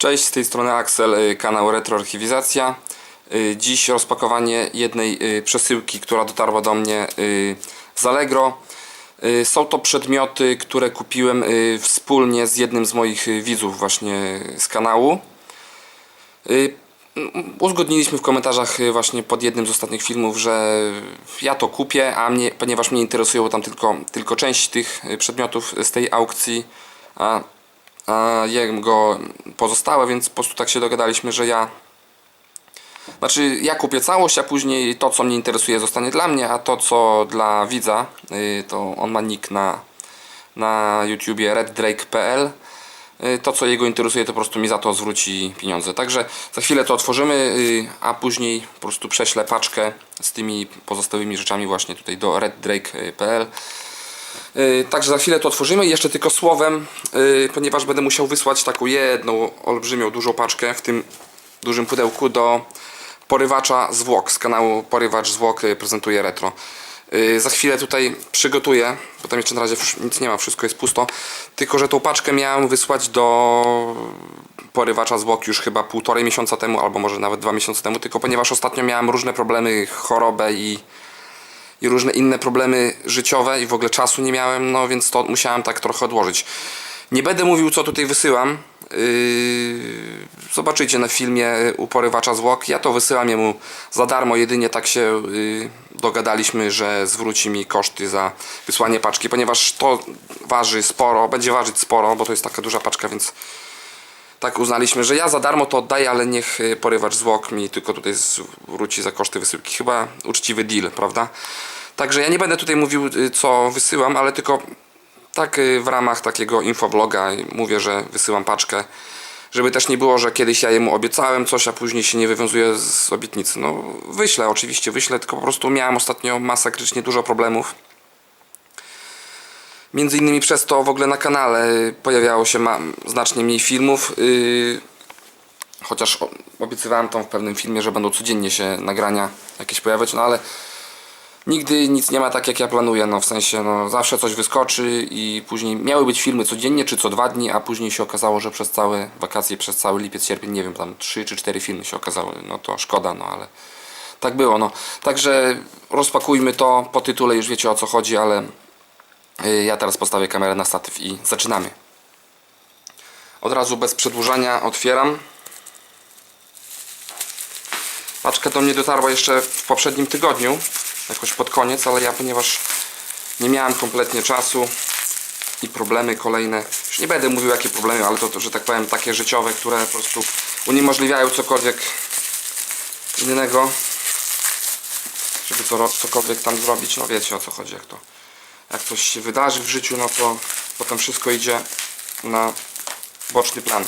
Cześć, z tej strony Axel, y, kanał Retroarchiwizacja. Y, Dziś rozpakowanie jednej y, przesyłki, która dotarła do mnie z Allegro. Są to przedmioty, które kupiłem wspólnie z jednym z moich widzów właśnie z kanału. Uzgodniliśmy w komentarzach właśnie pod jednym z ostatnich filmów, że ja to kupię, a mnie, ponieważ mnie interesują tam tylko, tylko część tych przedmiotów z tej aukcji, a, a jego pozostałe, więc po prostu tak się dogadaliśmy, że ja znaczy ja kupię całość, a później to co mnie interesuje zostanie dla mnie, a to co dla widza, y, to on ma nick na, na YouTubie reddrake.pl Y, to co jego interesuje to po prostu mi za to zwróci pieniądze. Także za chwilę to otworzymy, y, a później po prostu prześlę paczkę z tymi pozostałymi rzeczami właśnie tutaj do reddrake.pl. Y, Także za chwilę to otworzymy. Jeszcze tylko słowem, y, ponieważ będę musiał wysłać taką jedną olbrzymią, dużą paczkę w tym dużym pudełku do porywacza zwłok z kanału Porywacz Zwłok y, prezentuje retro. Za chwilę tutaj przygotuję, bo tam jeszcze na razie nic nie ma, wszystko jest pusto. Tylko, że tą paczkę miałem wysłać do porywacza zwłok już chyba półtorej miesiąca temu, albo może nawet dwa miesiące temu, tylko ponieważ ostatnio miałem różne problemy, chorobę i i różne inne problemy życiowe i w ogóle czasu nie miałem, no więc to musiałem tak trochę odłożyć. Nie będę mówił co tutaj wysyłam. Yy, zobaczycie na filmie u porywacza zwłok. Ja to wysyłam jemu za darmo, jedynie tak się yy, dogadaliśmy, że zwróci mi koszty za wysłanie paczki, ponieważ to waży sporo, będzie ważyć sporo, bo to jest taka duża paczka, więc tak uznaliśmy, że ja za darmo to oddaję, ale niech y, porywacz zwłok mi tylko tutaj zwróci za koszty wysyłki. Chyba uczciwy deal, prawda? Także ja nie będę tutaj mówił y, co wysyłam, ale tylko tak y, w ramach takiego infobloga mówię, że wysyłam paczkę. Żeby też nie było, że kiedyś ja jemu obiecałem coś, a później się nie wywiązuję z obietnicy. No wyślę, oczywiście wyślę, tylko po prostu miałem ostatnio masakrycznie dużo problemów. Między innymi przez to w ogóle na kanale pojawiało się znacznie mniej filmów. Yy, chociaż obiecywałem tam w pewnym filmie, że będą codziennie się nagrania jakieś pojawiać, no ale nigdy nic nie ma tak jak ja planuję. No w sensie no, zawsze coś wyskoczy i później miały być filmy codziennie czy co dwa dni, a później się okazało, że przez całe wakacje, przez cały lipiec, sierpień, nie wiem, tam trzy czy cztery filmy się okazały. No to szkoda, no ale tak było. No. Także rozpakujmy to po tytule, już wiecie o co chodzi, ale Ja teraz postawię kamerę na statyw i zaczynamy. Od razu bez przedłużania otwieram. Paczka do mnie dotarła jeszcze w poprzednim tygodniu, jakoś pod koniec, ale ja ponieważ nie miałem kompletnie czasu i problemy kolejne, już nie będę mówił jakie problemy, ale to, to że tak powiem takie życiowe, które po prostu uniemożliwiają cokolwiek innego, żeby co, cokolwiek tam zrobić, no wiecie o co chodzi, jak to jak coś się wydarzy w życiu, no to potem wszystko idzie na boczny plan.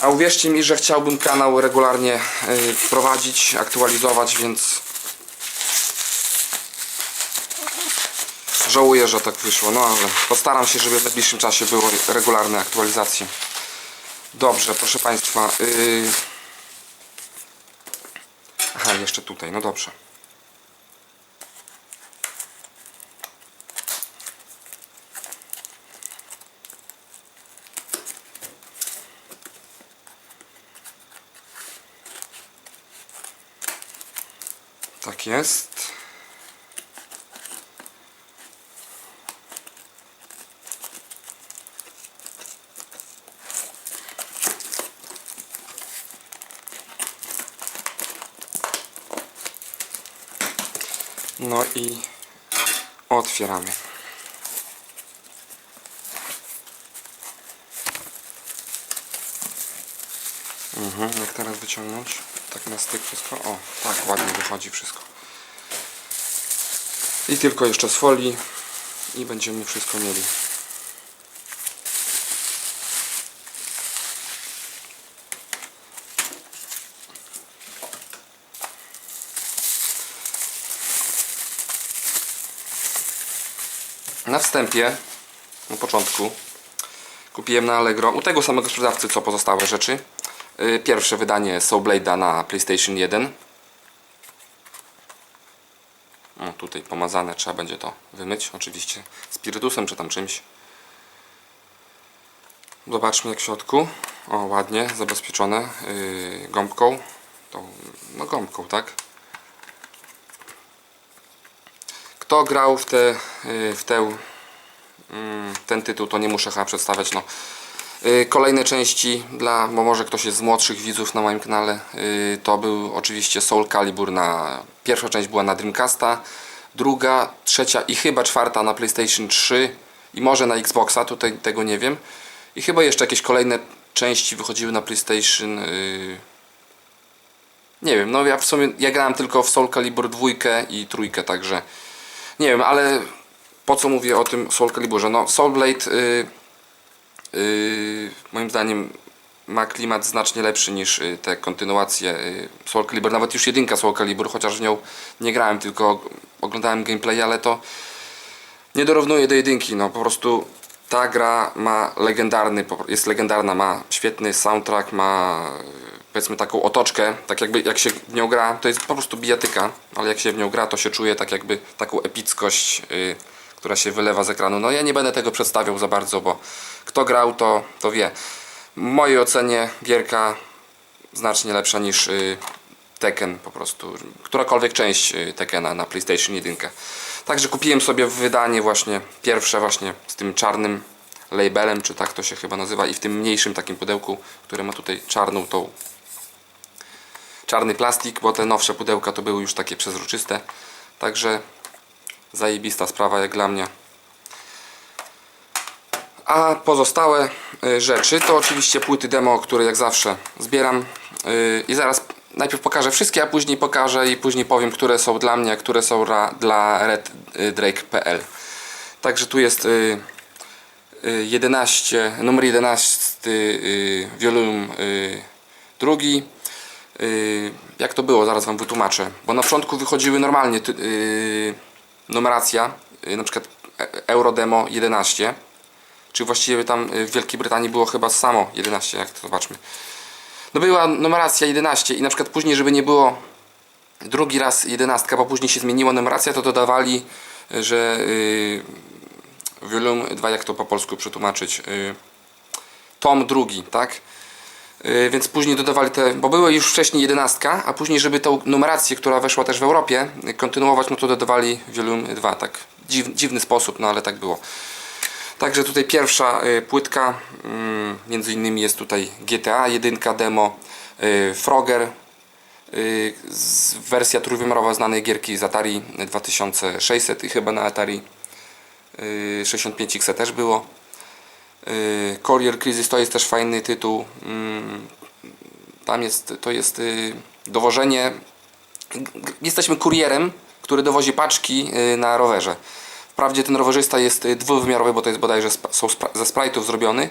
A uwierzcie mi, że chciałbym kanał regularnie y, prowadzić, aktualizować, więc żałuję, że tak wyszło, no ale postaram się, żeby w najbliższym czasie były regularne aktualizacje. Dobrze, proszę Państwa. y, Aha, jeszcze tutaj, no dobrze. Tak jest. No i otwieramy. Mhm, jak teraz wyciągnąć? Tak na styk wszystko? O, tak ładnie wychodzi wszystko. I tylko jeszcze z folii i będziemy wszystko mieli. Na wstępie, na początku, kupiłem na Allegro u tego samego sprzedawcy co pozostałe rzeczy. Y, Pierwsze wydanie Soulblade'a na PlayStation 1. O, tutaj pomazane, trzeba będzie to wymyć, oczywiście spirytusem czy tam czymś. Zobaczmy jak w środku. O, ładnie, zabezpieczone yy, gąbką. Tą, no gąbką, tak? Kto grał w, te, yy, w tę, mm, ten tytuł, to nie muszę chyba przedstawiać. No. Yy, Kolejne części, dla, bo może ktoś jest z młodszych widzów na moim kanale, yy, to był oczywiście Soul Calibur na... Pierwsza część była na Dreamcasta, druga, trzecia i chyba czwarta na PlayStation 3 i może na Xboxa, tutaj tego nie wiem. I chyba jeszcze jakieś kolejne części wychodziły na PlayStation. Yy... Nie wiem, no ja w sumie ja grałem tylko w Soul Calibur 2 i trójkę, także nie wiem, ale po co mówię o tym Soul Caliburze? No Soul Blade yy, yy, moim zdaniem ma klimat znacznie lepszy niż yy, te kontynuacje yy, Soul Calibur, nawet już jedynka Soul Calibur, chociaż w nią nie grałem, tylko oglądałem gameplay, ale to nie dorównuje do jedynki, no. Po prostu ta gra ma legendarny, jest legendarna, ma świetny soundtrack, ma e, powiedzmy taką otoczkę, tak jakby jak się w nią gra, to jest po prostu bijatyka, ale jak się w nią gra, to się czuje tak jakby taką epickość, y, która się wylewa z ekranu. No ja nie będę tego przedstawiał za bardzo, bo kto grał, to, to wie. W mojej ocenie gierka znacznie lepsza niż y, Tekken po prostu. Którakolwiek część y, Tekkena na PlayStation 1. Także kupiłem sobie wydanie właśnie pierwsze właśnie z tym czarnym labelem, czy tak to się chyba nazywa i w tym mniejszym takim pudełku, które ma tutaj czarną tą czarny plastik, bo te nowsze pudełka to były już takie przezroczyste. Także zajebista sprawa jak dla mnie. A pozostałe y, rzeczy to oczywiście płyty demo, które jak zawsze zbieram y, i zaraz najpierw pokażę wszystkie, a później pokażę i później powiem, które są dla mnie, a które są dla reddrake.pl. Także tu jest y, y, 11, numer 11, y, volume y, drugi. Y, jak to było, zaraz Wam wytłumaczę. Bo na początku wychodziły normalnie y, numeracja, y, na przykład e- Eurodemo 11 czy właściwie tam y, w Wielkiej Brytanii było chyba samo 11, jak to zobaczmy. No była numeracja 11 i na przykład później, żeby nie było drugi raz 11, bo później się zmieniła numeracja, to dodawali, y, że yy, volume 2, jak to po polsku przetłumaczyć, y, tom drugi, tak? Y, Więc później dodawali te, bo były już wcześniej 11, a później, żeby tą numerację, która weszła też w Europie, y, kontynuować, no to dodawali volume 2, tak. Dziw, dziwny sposób, no ale tak było. Także tutaj pierwsza y, płytka, mm, między innymi jest tutaj GTA 1 demo, y, Frogger, y, wersja trójwymiarowa znanej gierki z Atari 2600 i chyba na Atari y, 65X też było. Courier Crisis to jest też fajny tytuł. Mm, Tam jest, to jest dowożenie. Jesteśmy kurierem, który dowozi paczki na rowerze. Wprawdzie ten rowerzysta jest y, dwuwymiarowy, bo to jest bodajże są ze sprite'ów zrobiony,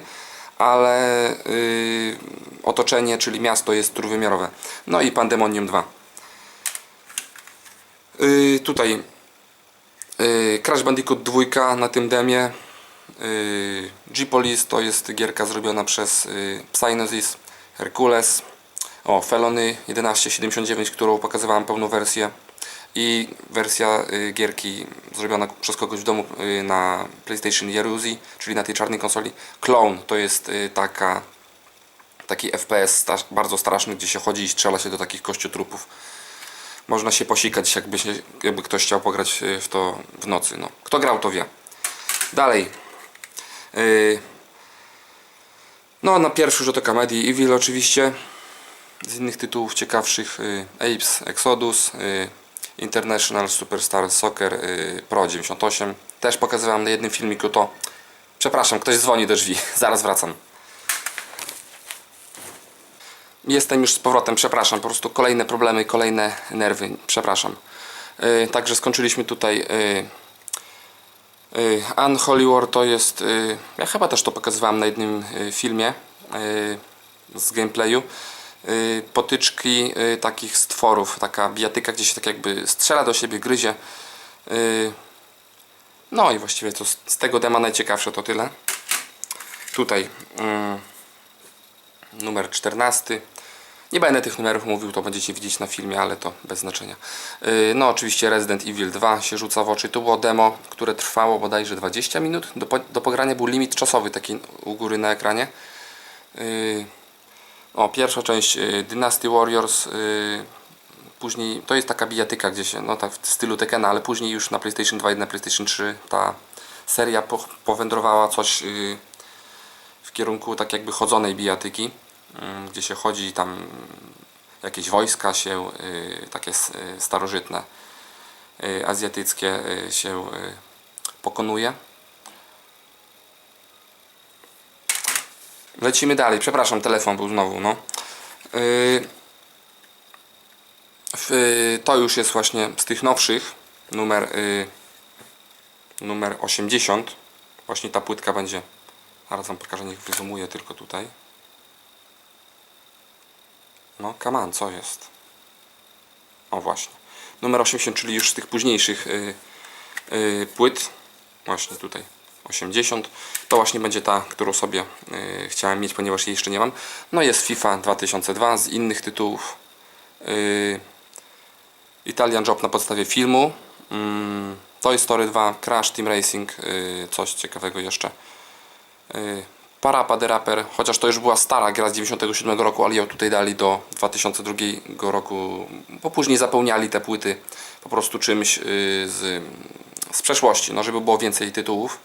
ale y, otoczenie, czyli miasto jest trójwymiarowe. No i Pandemonium 2. Y, tutaj y, Crash Bandicoot 2 na tym demie. Y, G-Police to jest gierka zrobiona przez y, Psygnosis, Hercules, o Felony 1179, którą pokazywałem pełną wersję i wersja y, gierki zrobiona przez kogoś w domu y, na PlayStation Yeruzi, czyli na tej czarnej konsoli. Clone to jest y, taka taki FPS bardzo straszny, gdzie się chodzi i strzela się do takich kościotrupów. Można się posikać, jakby, się, jakby ktoś chciał pograć w to w nocy. No. Kto grał, to wie. Dalej. No, na pierwszy rzut oka Medi Evil oczywiście. Z innych tytułów ciekawszych Apes Exodus, International Superstar Soccer y, Pro 98. Też pokazywałem na jednym filmiku to. Przepraszam, ktoś dzwoni do drzwi. Zaraz wracam. Jestem już z powrotem, przepraszam. Po prostu kolejne problemy, kolejne nerwy. Przepraszam. Y, także skończyliśmy tutaj. Y, y, Unholy War to jest. Y, ja chyba też to pokazywałem na jednym y, filmie y, z gameplayu. Y, potyczki y, takich stworów, taka bijatyka, gdzie się tak jakby strzela do siebie, gryzie. Y, no i właściwie to z, tego dema najciekawsze to tyle. Tutaj numer 14. Nie będę tych numerów mówił, to będziecie widzieć na filmie, ale to bez znaczenia. No oczywiście Resident Evil 2 się rzuca w oczy. To było demo, które trwało bodajże 20 minut. Do, do pogrania był limit czasowy taki u góry na ekranie. O, pierwsza część yy, Dynasty Warriors. yy, Później to jest taka bijatyka gdzieś, no tak w stylu Tekena, ale później już na PlayStation 2 i na PlayStation 3 ta seria po, powędrowała coś yy, w kierunku tak jakby chodzonej bijatyki, yy, gdzie się chodzi tam jakieś wojska się, takie starożytne, azjatyckie się pokonuje. Lecimy dalej, przepraszam, telefon był znowu, no. W, y, to już jest właśnie z tych nowszych numer y, numer 80 właśnie ta płytka będzie zaraz wam pokażę, niech wyzumuję tylko tutaj. No on, co jest? O właśnie. Numer 80, czyli już z tych późniejszych y, y, płyt. Właśnie tutaj 80 to właśnie będzie ta, którą sobie y, chciałem mieć, ponieważ jej jeszcze nie mam no jest FIFA 2002 z innych tytułów y, Italian Job na podstawie filmu. Mm, Toy Story 2, Crash Team Racing, yy, coś ciekawego jeszcze. Yy, Parapa the Rapper, chociaż to już była stara gra z 97 roku, ale ją tutaj dali do 2002 roku, bo później zapełniali te płyty po prostu czymś yy, z, z przeszłości, no żeby było więcej tytułów.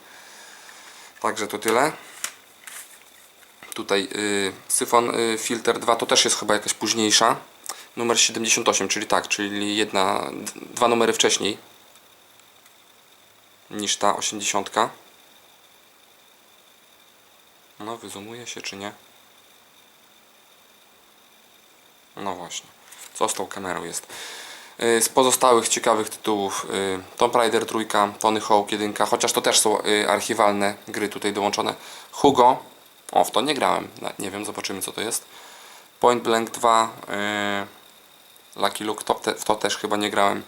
Także to tyle. Tutaj yy, Syfon yy, Filter 2 to też jest chyba jakaś późniejsza. Numer 78, czyli tak, czyli jedna, dwa numery wcześniej niż ta 80. No, wyzumuje się czy nie? No właśnie. Co z tą kamerą jest? Yy, Z pozostałych ciekawych tytułów yy, Tomb Raider 3, Tony Hawk 1, chociaż to też są yy, archiwalne gry tutaj dołączone. Hugo, o w to nie grałem, nie wiem, zobaczymy co to jest. Point Blank 2, yy, Lucky Luke, to, w to też chyba nie grałem.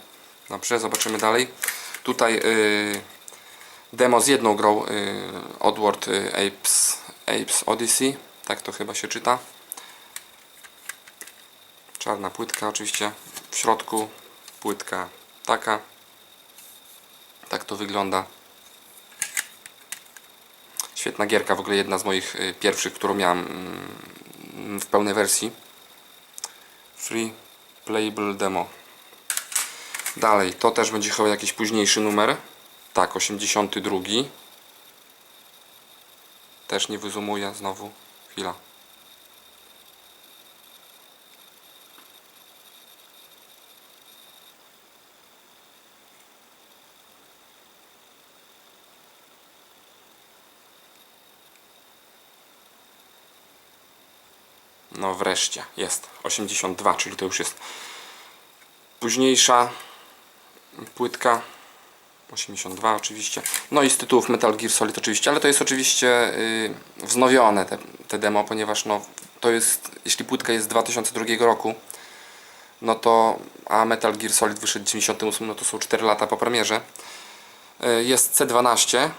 Dobrze, zobaczymy dalej. Tutaj demo z jedną grą Oddworld Apes, Apes Odyssey, tak to chyba się czyta. Czarna płytka oczywiście, w środku płytka taka. Tak to wygląda. Świetna gierka, w ogóle jedna z moich y, pierwszych, którą miałem mm, w pełnej wersji. Free Playable Demo. Dalej, to też będzie chyba jakiś późniejszy numer. Tak, 82. Też nie wyzumuję znowu. Chwila. No wreszcie, jest. 82, czyli to już jest późniejsza płytka. 82 oczywiście. No i z tytułów Metal Gear Solid oczywiście ale to jest oczywiście y, wznowione te, te demo ponieważ no to jest jeśli płytka jest z 2002 roku no to a Metal Gear Solid wyszedł w 98 no to są 4 lata po premierze. Y, jest C12 y,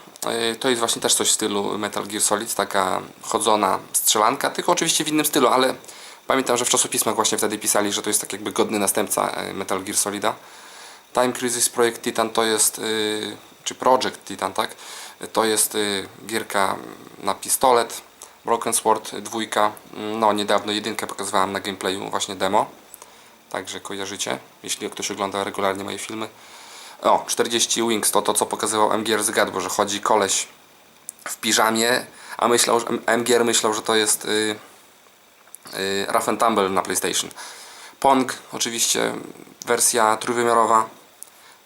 to jest właśnie też coś w stylu Metal Gear Solid taka chodzona strzelanka tylko oczywiście w innym stylu ale pamiętam, że w czasopismach właśnie wtedy pisali, że to jest tak jakby godny następca y, Metal Gear Solida Time Crisis Project Titan to jest, y, czy Project Titan, tak? To jest y, gierka na pistolet, Broken Sword 2, no niedawno jedynkę pokazywałem na gameplayu, właśnie demo, także kojarzycie, jeśli ktoś ogląda regularnie moje filmy. O, 40 Wings to to, co pokazywał MGR z Gadbo, że chodzi koleś w piżamie, a myślał, że MGR myślał, że to jest y, y, Rough and Tumble na PlayStation. Pong, oczywiście wersja trójwymiarowa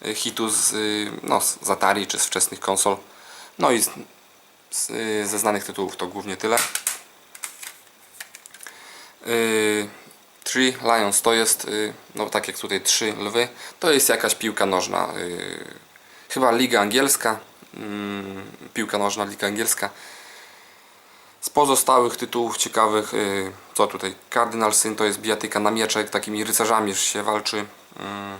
y, hitu z, y, no, z Atari czy z wczesnych konsol. No i z, z, y, ze znanych tytułów to głównie tyle. Y, Three Lions to jest, y, no tak jak tutaj trzy lwy, to jest jakaś piłka nożna. y, Chyba Liga Angielska. mm, Piłka nożna, Liga Angielska. Z pozostałych tytułów ciekawych, y, co tutaj? Cardinal Sin to jest bijatyka na mieczek, takimi rycerzami się walczy. Mm,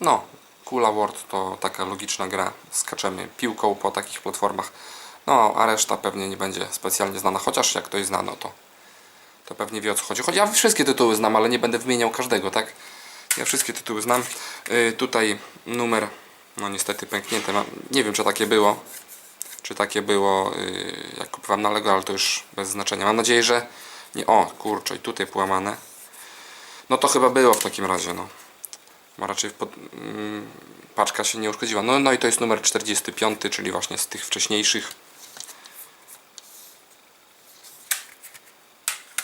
No, Kula World to taka logiczna gra, skaczemy piłką po takich platformach. No, a reszta pewnie nie będzie specjalnie znana, chociaż jak ktoś zna, no to, to pewnie wie o co chodzi. Choć ja wszystkie tytuły znam, ale nie będę wymieniał każdego, tak? Ja wszystkie tytuły znam. Y, tutaj numer, no niestety pęknięte. Mam, nie wiem, czy takie było. Czy takie było, y, jak kupowałem na Lego, ale to już bez znaczenia. Mam nadzieję, że nie. O, kurczę, i tutaj połamane. No to chyba było w takim razie, no. Raczej pod, mm, paczka się nie uszkodziła. No, no i to jest numer 45, czyli właśnie z tych wcześniejszych.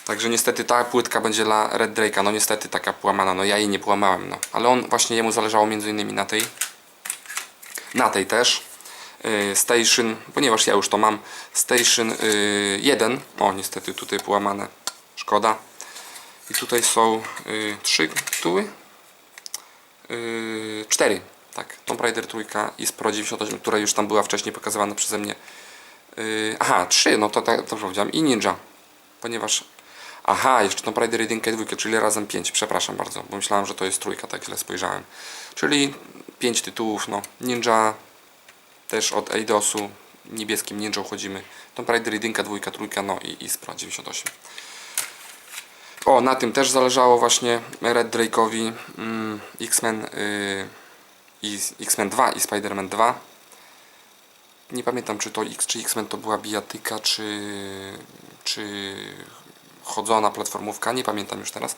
Także niestety ta płytka będzie dla Red Drake'a. No niestety taka połamana. No ja jej nie połamałem, no. Ale on właśnie jemu zależało między innymi na tej. Na tej też. Yy, Station, ponieważ ja już to mam. Station yy, 1. O, niestety tutaj połamane. Szkoda. I tutaj są yy, trzy tytuły. Yy, cztery. Tak. Tomb Raider trójka i Spro 98, która już tam była wcześniej pokazywana przeze mnie. Yy, aha, trzy, no to tak dobrze powiedziałem. I Ninja. Ponieważ Aha, jeszcze Tomb Raider 1 i 2, czyli razem 5, przepraszam bardzo, bo myślałem, że to jest trójka, tak źle spojrzałem. Czyli 5 tytułów, no. Ninja też od Eidosu, niebieskim Ninja chodzimy. Tomb Raider 1, 2, 3, no i Ispra 98. O, na tym też zależało właśnie Red Drake'owi mm, X-Men y, i X-Men 2 i Spider-Man 2. Nie pamiętam czy to X czy X-Men to była bijatyka czy, czy chodzona platformówka, nie pamiętam już teraz.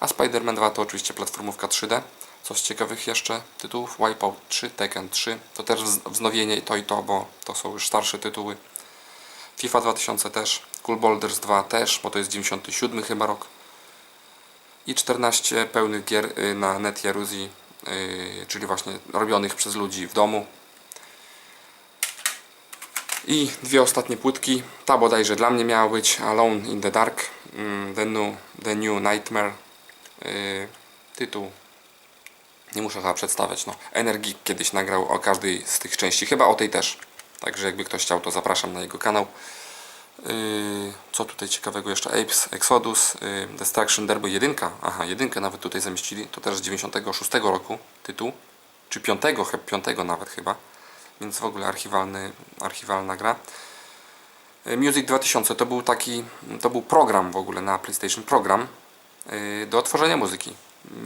A Spider-Man 2 to oczywiście platformówka 3D. Co z ciekawych jeszcze tytułów? Wipeout 3, Tekken 3. To też wz- wznowienie to i to, bo to są już starsze tytuły. FIFA 2000 też. Cool Boulders 2 też, bo to jest 97 chyba rok. I 14 pełnych gier y, na Net Yaruzi, y, czyli właśnie robionych przez ludzi w domu. I dwie ostatnie płytki. Ta bodajże dla mnie miała być Alone in the Dark, mm, The New, the new Nightmare. Yy, tytuł nie muszę chyba przedstawiać. No. Energik kiedyś nagrał o każdej z tych części, chyba o tej też. Także jakby ktoś chciał, to zapraszam na jego kanał. Yy, co tutaj ciekawego jeszcze? Apes, Exodus, yy, Destruction Derby 1. Aha, jedynkę nawet tutaj zamieścili. To też z 96 roku tytuł. Czy 5, chyba 5 nawet chyba. Więc w ogóle archiwalny, archiwalna gra. Y, Music 2000 to był taki, to był program w ogóle na PlayStation, program y, do tworzenia muzyki.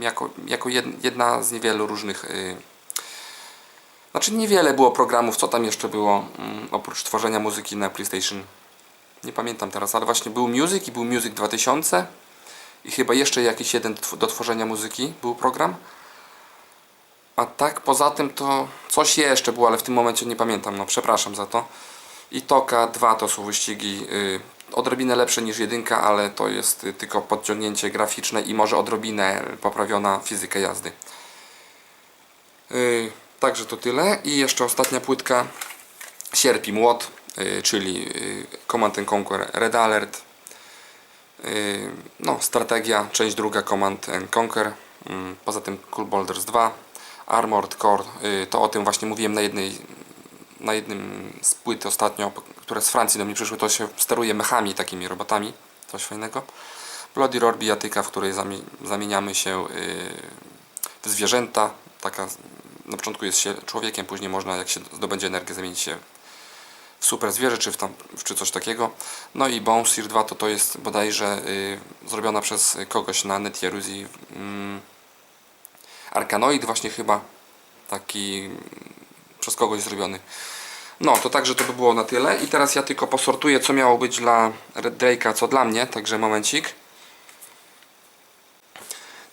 Jako, jako jed- jedna z niewielu różnych, y, znaczy niewiele było programów, co tam jeszcze było mm, oprócz tworzenia muzyki na PlayStation. Nie pamiętam teraz, ale właśnie był Music i był Music 2000 i chyba jeszcze jakiś jeden do tworzenia muzyki był program. A tak poza tym to coś jeszcze było, ale w tym momencie nie pamiętam, no przepraszam za to. I Toka 2 to są wyścigi y, odrobinę lepsze niż jedynka, ale to jest y, tylko podciągnięcie graficzne i może odrobinę poprawiona fizyka jazdy. Y, także to tyle. I jeszcze ostatnia płytka Sierp i Młot, czyli y, Command and Conquer Red Alert. No, strategia, część druga Command and Conquer. Mm, Poza tym Cool Boulders 2, Armored Core, y, to o tym właśnie mówiłem na jednej na jednym z płyt ostatnio, które z Francji do mnie przyszły, to się steruje mechami, takimi robotami, coś fajnego. Bloody Roar bijatyka, w której zamie- zamieniamy się y, w zwierzęta, taka na początku jest się człowiekiem, później można jak się zdobędzie energię zamienić się w super zwierzę, czy, w tam, czy coś takiego. No i Bone Seer 2 to to jest bodajże y, zrobiona przez kogoś na Net Yaruzi mm, Arkanoid właśnie chyba taki przez kogoś zrobiony. No, to także to by było na tyle. I teraz ja tylko posortuję, co miało być dla Red Drake'a, co dla mnie. Także momencik.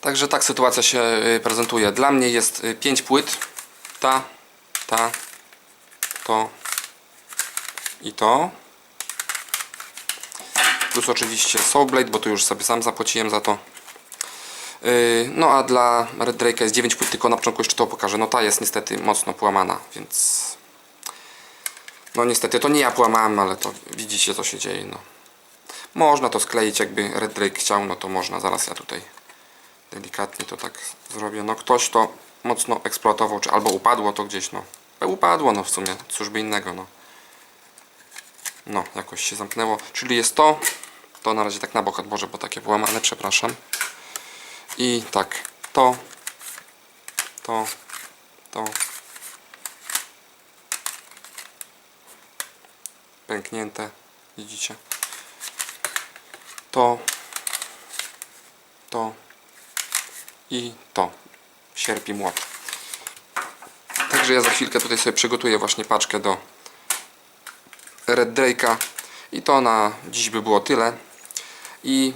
Także tak sytuacja się y, prezentuje. Dla mnie jest 5 płyt. Ta, ta, to i to. Plus oczywiście Soulblade, bo tu już sobie sam zapłaciłem za to. Yy, No a dla Red Drake'a jest 9 płyt, tylko na początku jeszcze to pokażę. No ta jest niestety mocno połamana, więc... No niestety, to nie ja połamałem, ale to widzicie co się dzieje, no. Można to skleić, jakby Red Drake chciał, no to można. Zaraz ja tutaj delikatnie to tak zrobię. No ktoś to mocno eksploatował, czy albo upadło to gdzieś, no. Upadło, no w sumie, cóż by innego, no. No, jakoś się zamknęło. Czyli jest to, to na razie tak na bok odłożę, bo takie połamane, przepraszam. I tak, to, to, to. Pęknięte, widzicie. To, to i to. Sierp i młot. Także ja za chwilkę tutaj sobie przygotuję właśnie paczkę do Red Drake'a i to na dziś by było tyle. I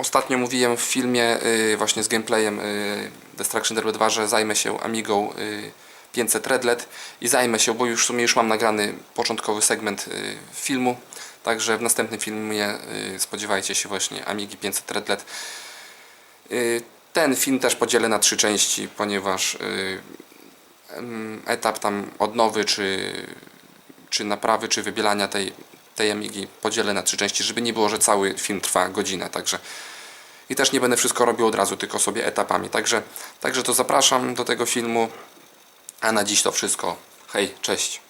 ostatnio mówiłem w filmie y, właśnie z gameplayem y, Destruction Derby 2, że zajmę się Amigą y, 500 Redlet i zajmę się, bo już w sumie już mam nagrany początkowy segment y, filmu. Także w następnym filmie y, spodziewajcie się właśnie Amigi 500 Redlet. Y, Ten film też podzielę na trzy części, ponieważ y, etap tam odnowy, czy, czy naprawy, czy wybielania tej, tej Amigi podzielę na trzy części, żeby nie było, że cały film trwa godzinę. Także i też nie będę wszystko robił od razu, tylko sobie etapami. Także, także to zapraszam do tego filmu. A na dziś to wszystko. Hej, cześć.